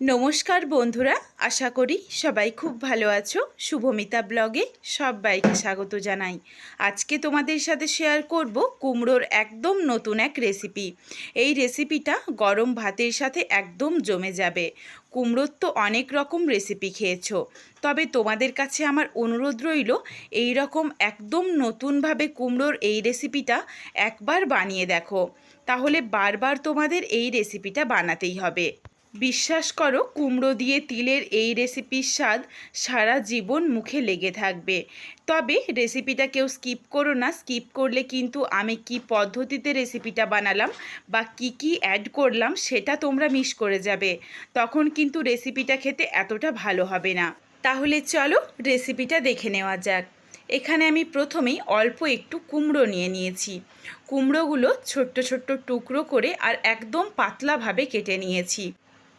নমস্কার বন্ধুরা, আশা করি সবাই খুব ভালো আছো। শুভমিতা ব্লগে সবাইকে স্বাগত জানাই। আজকে তোমাদের সাথে শেয়ার করব কুমড়োর একদম নতুন এক রেসিপি এই রেসিপিটা গরম ভাতের সাথে একদম জমে যাবে। কুমড়োর তো অনেক রকম রেসিপি খেয়েছো। তবে তোমাদের কাছে আমার অনুরোধ রইল, এই রকম একদম নতুনভাবে কুমড়োর এই রেসিপিটা একবার বানিয়ে দেখো। তাহলে বারবার তোমাদের এই রেসিপিটা বানাতেই হবে। বিশ্বাস করো, কুমড়ো দিয়ে তিলের এই রেসিপির স্বাদ সারা জীবন মুখে লেগে থাকবে। তবে রেসিপিটা কেউ স্কিপ করো না স্কিপ করলে কিন্তু আমি কি পদ্ধতিতে রেসিপিটা বানালাম বা কি কি অ্যাড করলাম সেটা তোমরা মিস করে যাবে। তখন কিন্তু রেসিপিটা খেতে এতটা ভালো হবে না। তাহলে চলো রেসিপিটা দেখে নেওয়া যাক। এখানে আমি প্রথমেই অল্প একটু কুমড়ো নিয়ে নিয়েছি। কুমড়োগুলো ছোট্ট ছোট্ট টুকরো করে আর একদম পাতলাভাবে কেটে নিয়েছি।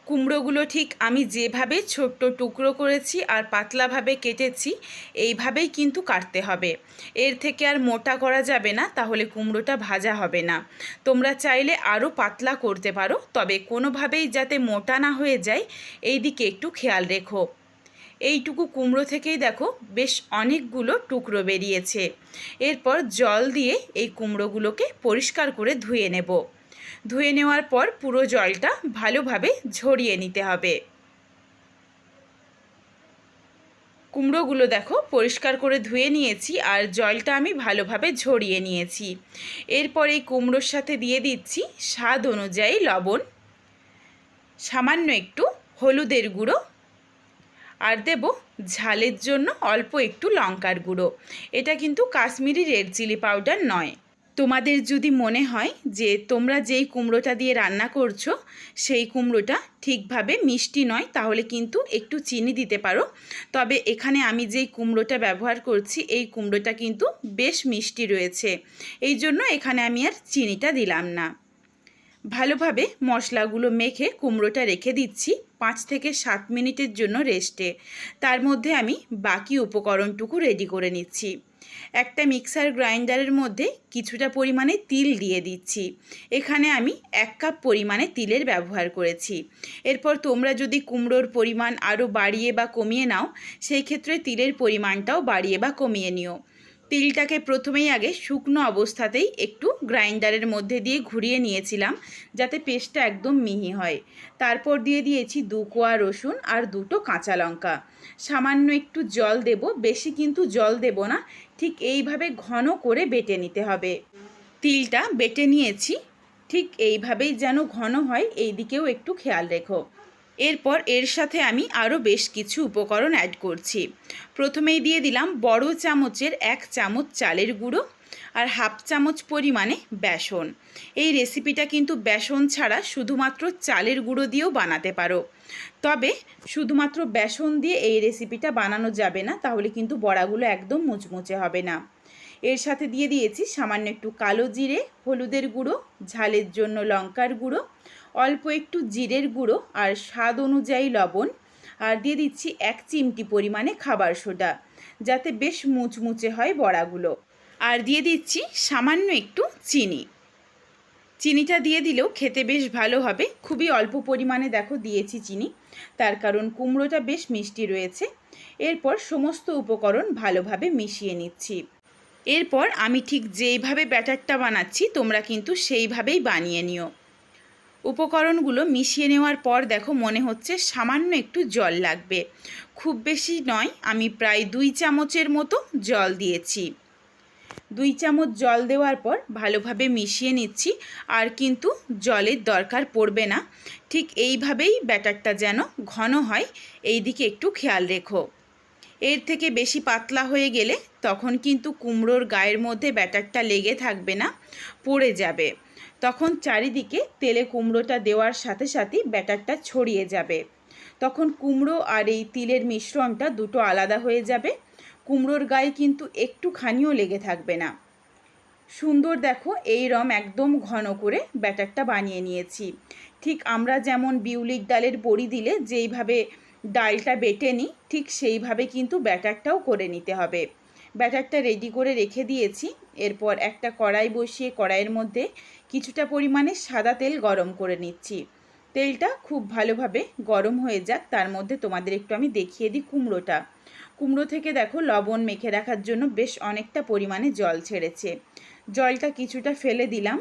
কুমড়োগুলো ঠিক আমি যেভাবে ছোট্ট টুকরো করেছি আর পাতলাভাবে কেটেছি, এইভাবেই কিন্তু কাটতে হবে। এর থেকে আর মোটা করা যাবে না, তাহলে কুমড়োটা ভাজা হবে না। তোমরা চাইলে আরও পাতলা করতে পারো, তবে কোনোভাবেই যাতে মোটা না হয়ে যায় এই দিকে একটু খেয়াল রেখো। এইটুকু কুমড়ো থেকেই দেখো, বেশ অনেকগুলো টুকরো বেরিয়েছে। এরপর জল দিয়ে এই কুমড়োগুলোকে পরিষ্কার করে ধুয়ে নেব। ধুয়ে নেওয়ার পর পুরো জলটা ভালোভাবে ঝরিয়ে নিতে হবে। কুমড়োগুলো দেখো পরিষ্কার করে ধুয়ে নিয়েছি আর জলটা আমি ভালোভাবে ঝরিয়ে নিয়েছি। এরপর এই কুমড়োর সাথে দিয়ে দিচ্ছি স্বাদ অনুযায়ী লবণ, সামান্য একটু হলুদের গুঁড়ো আর দেব ঝালের জন্য অল্প একটু লঙ্কার গুঁড়ো। এটা কিন্তু কাশ্মীরি রেড চিলি পাউডার নয়। তোমাদের যদি মনে হয় যে তোমরা যেই কুমড়োটা দিয়ে রান্না করছ, সেই কুমড়োটা ঠিকভাবে মিষ্টি নয়, তাহলে কিন্তু একটু চিনি দিতে পারো। তবে এখানে আমি যেই কুমড়োটা ব্যবহার করছি, এই কুমড়োটা কিন্তু বেশ মিষ্টি রয়েছে। এই জন্য এখানে আমি আর চিনিটা দিলাম না। ভালোভাবে মশলাগুলো মেখে কুমড়োটা রেখে দিচ্ছি পাঁচ থেকে সাত মিনিটের জন্য রেস্টে। তার মধ্যে আমি বাকি উপকরণটুকু রেডি করে নিচ্ছি। একটা মিক্সার গ্রাইন্ডারের মধ্যে কিছুটা পরিমাণে তিল দিয়ে দিচ্ছি। এখানে আমি এক কাপ পরিমাণে তিলের ব্যবহার করেছি। এরপর তোমরা যদি কুমড়োর পরিমাণ আরও বাড়িয়ে বা কমিয়ে নাও, সেই ক্ষেত্রে তিলের পরিমাণটাও বাড়িয়ে বা কমিয়ে নিও। তিলটাকে প্রথমেই আগে শুকনো অবস্থাতেই একটু গ্রাইন্ডারের মধ্যে দিয়ে ঘুরিয়ে নিয়েছিলাম, যাতে পেস্টটা একদম মিহি হয়। তারপর দিয়ে দিয়েছি দু কোয়া রসুন আর দুটো কাঁচা লঙ্কা। সামান্য একটু জল দেব, বেশি কিন্তু জল দেব না, ঠিক এইভাবে ঘন করে বেটে নিতে হবে। তিলটা বেটে নিয়েছি, ঠিক এইভাবেই যেন ঘন হয় এই দিকেও একটু খেয়াল রেখো। এরপর এর সাথে আমি আরও বেশ কিছু উপকরণ অ্যাড করছি। প্রথমেই দিয়ে দিলাম বড় চামচের এক চামচ চালের গুঁড়ো আর হাফ চামচ পরিমাণে বেসন। এই রেসিপিটা কিন্তু বেসন ছাড়া শুধুমাত্র চালের গুঁড়ো দিয়েও বানাতে পারো। তবে শুধুমাত্র বেসন দিয়ে এই রেসিপিটা বানানো যাবে না, তাহলে কিন্তু বড়াগুলো একদম মুচমুচে হবে না। এর সাথে দিয়ে দিয়েছি সামান্য একটু কালো জিরে, হলুদের গুঁড়ো, ঝালের জন্য লঙ্কার গুঁড়ো অল্প একটু জিরের গুঁড়ো আর স্বাদ অনুযায়ী লবণ। আর দিয়ে দিচ্ছি এক চিমটি পরিমাণে খাবার সোডা, যাতে বেশ মুচমুচে হয় বড়াগুলো। আর দিয়ে দিচ্ছি সামান্য একটু চিনি। চিনিটা দিয়ে দিলেও খেতে বেশ ভালো হবে। খুবই অল্প পরিমাণে দেখো দিয়েছি চিনি। তার কারণ কুমড়োটা বেশ মিষ্টি রয়েছে। এরপর সমস্ত উপকরণ ভালোভাবে মিশিয়ে নিচ্ছি। এরপর আমি ঠিক যেইভাবে ব্যাটারটা বানাচ্ছি, তোমরা কিন্তু সেইভাবেই বানিয়ে নিও। উপকরণগুলো মিশিয়ে নেওয়ার পর দেখো মনে হচ্ছে সামান্য একটু জল লাগবে। খুব বেশি নয়, আমি প্রায় দুই চামচের মতো জল দিয়েছি। দুই চামচ জল দেওয়ার পর ভালোভাবে মিশিয়ে নিচ্ছি, আর কিন্তু জলের দরকার পড়বে না। ঠিক এইভাবেই ব্যাটারটা যেন ঘন হয় এই দিকে একটু খেয়াল রেখো। এর থেকে বেশি পাতলা হয়ে গেলে তখন কিন্তু কুমড়োর গায়ের মধ্যে ব্যাটারটা লেগে থাকবে না, পড়ে যাবে। তখন চারিদিকে তেলে কুমড়োটা দেওয়ার সাথে সাথেই ব্যাটারটা ছড়িয়ে যাবে। তখন কুমড়ো আর এই তিলের মিশ্রণটা দুটো আলাদা হয়ে যাবে। কুমড়োর গায়ে কিন্তু একটুখানিও লেগে থাকবে না। সুন্দর দেখো, এই রম একদম ঘন করে ব্যাটারটা বানিয়ে নিয়েছি। ঠিক আমরা যেমন বিউলির ডালের বড়ি দিলে যেইভাবে ডালটা বেটে নিই, ঠিক সেইভাবে কিন্তু ব্যাটারটাও করে নিতে হবে। ব্যাটারটা রেডি করে রেখে দিয়েছি। এরপর একটা কড়াই বসিয়ে কড়াইয়ের মধ্যে কিছুটা পরিমাণে সাদা তেল গরম করে নিচ্ছি। তেলটা খুব ভালোভাবে গরম হয়ে যাক, তার মধ্যে তোমাদের একটু আমি দেখিয়ে দিই কুমড়োটা। কুমড়ো থেকে দেখো লবণ মেখে রাখার জন্য বেশ অনেকটা পরিমাণে জল ছেড়েছে। জলটা কিছুটা ফেলে দিলাম।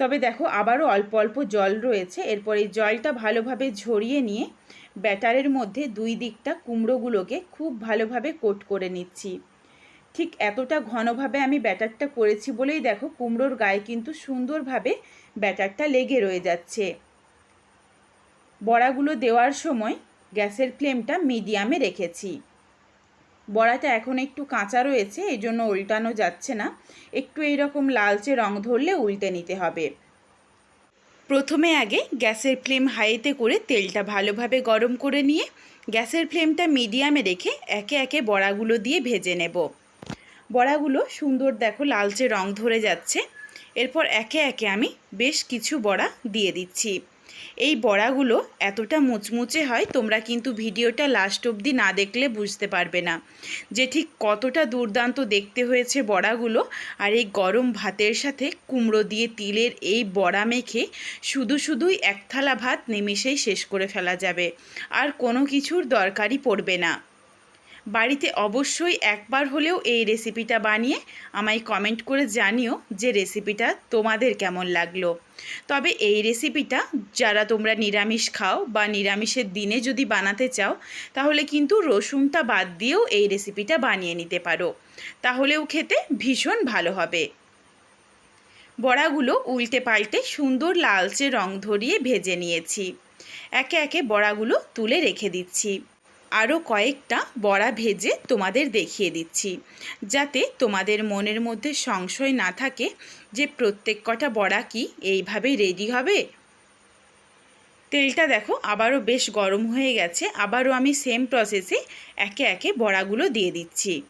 তবে দেখো আবারও অল্প অল্প জল রয়েছে। এরপর এই জলটা ভালোভাবে ঝরিয়ে নিয়ে ব্যাটারের মধ্যে দুই দিকটা কুমড়োগুলোকে খুব ভালোভাবে কোট করে নিচ্ছি। ঠিক এতটা ঘনভাবে আমি ব্যাটারটা করেছি বলেই দেখো কুমড়োর গায়ে কিন্তু সুন্দরভাবে ব্যাটারটা লেগে রয়ে যাচ্ছে। বড়াগুলো দেওয়ার সময় গ্যাসের ফ্লেমটা মিডিয়ামে রেখেছি। বড়াটা এখন একটু কাঁচা রয়েছে এই জন্য উল্টানো যাচ্ছে না। একটু এইরকম লালচে রং ধরলে উল্টে নিতে হবে। প্রথমে আগে গ্যাসের ফ্লেম হাইতে করে তেলটা ভালোভাবে গরম করে নিয়ে গ্যাসের ফ্লেমটা মিডিয়ামে রেখে একে একে বড়াগুলো দিয়ে ভেজে নেব। বড়াগুলো সুন্দর দেখো লালচে রং ধরে যাচ্ছে। এরপর একে একে আমি বেশ কিছু বড়া দিয়ে দিচ্ছি। এই বড়াগুলো এতটা মুচমুচে হয়, তোমরা কিন্তু ভিডিওটা লাস্ট অবধি না দেখলে বুঝতে পারবে না। যে ঠিক কতটা দুর্দান্ত দেখতে হয়েছে বড়াগুলো, আর এই গরম ভাতের সাথে কুমড়ো দিয়ে তিলের এই বড়া মেখে শুধু শুধুই এক থালা ভাত নিমিষেই শেষ করে ফেলা যাবে। আর কোনো কিছুর দরকারই পড়বে না। বাড়িতে অবশ্যই একবার হলেও এই রেসিপিটা বানিয়ে আমায় কমেন্ট করে জানিও যে রেসিপিটা তোমাদের কেমন লাগল। তবে এই রেসিপিটা যারা তোমরা নিরামিষ খাও বা নিরামিষের দিনে যদি বানাতে চাও, তাহলে কিন্তু রসুনটা বাদ দিয়েও এই রেসিপিটা বানিয়ে নিতে পারো। তাহলেও খেতে ভীষণ ভালো হবে। বড়াগুলো উল্টে পাল্টে সুন্দর লালচে রং ধরিয়ে ভেজে নিয়েছি। একে একে বড়াগুলো তুলে রেখে দিচ্ছি। আরও কয়েকটা বড়া ভেজে তোমাদের দেখিয়ে দিচ্ছি। যাতে তোমাদের মনের মধ্যে সংশয় না থাকে যে প্রত্যেক কটা বড়া কি এইভাবেই রেডি হবে। তেলটা দেখো, আবারও বেশ গরম হয়ে গেছে। আবারও আমি সেম প্রসেসে একে একে বড়াগুলো দিয়ে দিচ্ছি।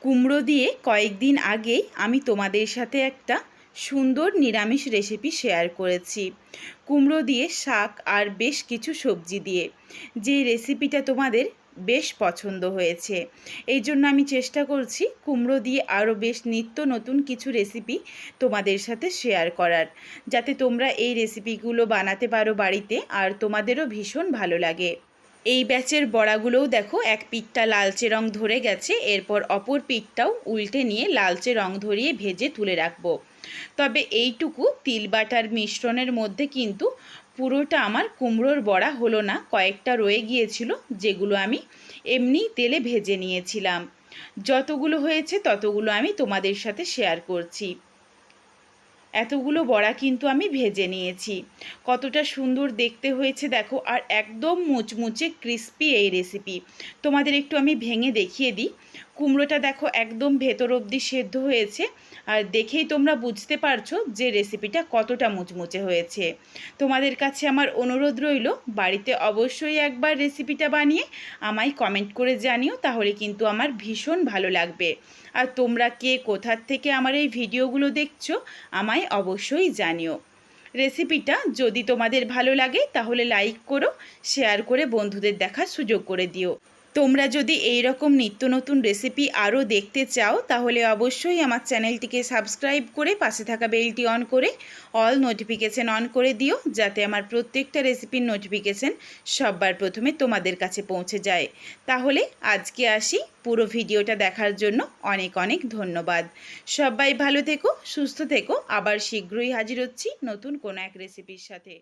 কুমড়ো দিয়ে কয়েকদিন আগেই আমি তোমাদের সাথে একটা সুন্দর নিরামিষ রেসিপি শেয়ার করেছি। কুমড়ো দিয়ে শাক আর বেশ কিছু সবজি দিয়ে। যে রেসিপিটা তোমাদের বেশ পছন্দ হয়েছে। এই জন্য আমি চেষ্টা করছি কুমড়ো দিয়ে আরও বেশ নিত্য নতুন কিছু রেসিপি তোমাদের সাথে শেয়ার করার। যাতে তোমরা এই রেসিপিগুলো বানাতে পারো বাড়িতে আর তোমাদেরও ভীষণ ভালো লাগে। এই ব্যাচের বড়াগুলোও দেখো, এক পিঠটা লালচে রং ধরে গেছে, এরপর অপর পিঠটাও উল্টে নিয়ে লালচে রং ধরিয়ে ভেজে তুলে রাখব। তবে এইটুকু তিল বাটার মিশ্রণের মধ্যে কিন্তু পুরোটা আমার কুমড়োর বড়া হলো না, কয়েকটা রয়ে গিয়েছিল, যেগুলো আমি এমনি তেলে ভেজে নিয়েছিলাম। যতগুলো হয়েছে ততগুলো আমি তোমাদের সাথে শেয়ার করছি। এতগুলো বড়া কিন্তু আমি ভেজে নিয়েছি। কতটা সুন্দর দেখতে হয়েছে দেখো, আর একদম মুচমুচে ক্রিস্পি এই রেসিপি তোমাদের একটু আমি ভেঙে দেখিয়ে দিই। কুমড়োটা দেখো একদম ভেতর অবধি সেদ্ধ হয়েছে। আর দেখেই তোমরা বুঝতে পারছ যে রেসিপিটা কতটা মুচমুচে হয়েছে। তোমাদের কাছে আমার অনুরোধ রইল, বাড়িতে অবশ্যই একবার রেসিপিটা বানিয়ে আমায় কমেন্ট করে জানিও, তাহলে কিন্তু আমার ভীষণ ভালো লাগবে। আর তোমরা কে কোথার থেকে আমার এই ভিডিওগুলো দেখছ, আমায় অবশ্যই জানিও। রেসিপিটা যদি তোমাদের ভালো লাগে, তাহলে লাইক করো শেয়ার করে বন্ধুদের দেখার সুযোগ করে দিও। তোমরা যদি এই রকম নিত্য নতুন রেসিপি আরও দেখতে চাও, তাহলে অবশ্যই আমার চ্যানেলটিকে সাবস্ক্রাইব করে পাশে থাকা বেলটি অন করে অল নোটিফিকেশান অন করে দিও, যাতে আমার প্রত্যেকটা রেসিপির নোটিফিকেশান সববার প্রথমে তোমাদের কাছে পৌঁছে যায়। তাহলে আজকে আসি পুরো ভিডিওটা দেখার জন্য। অনেক অনেক ধন্যবাদ। সবাই ভালো থেকো, সুস্থ থেকো। আবার শীঘ্রই হাজির হচ্ছি নতুন কোনো এক রেসিপির সাথে।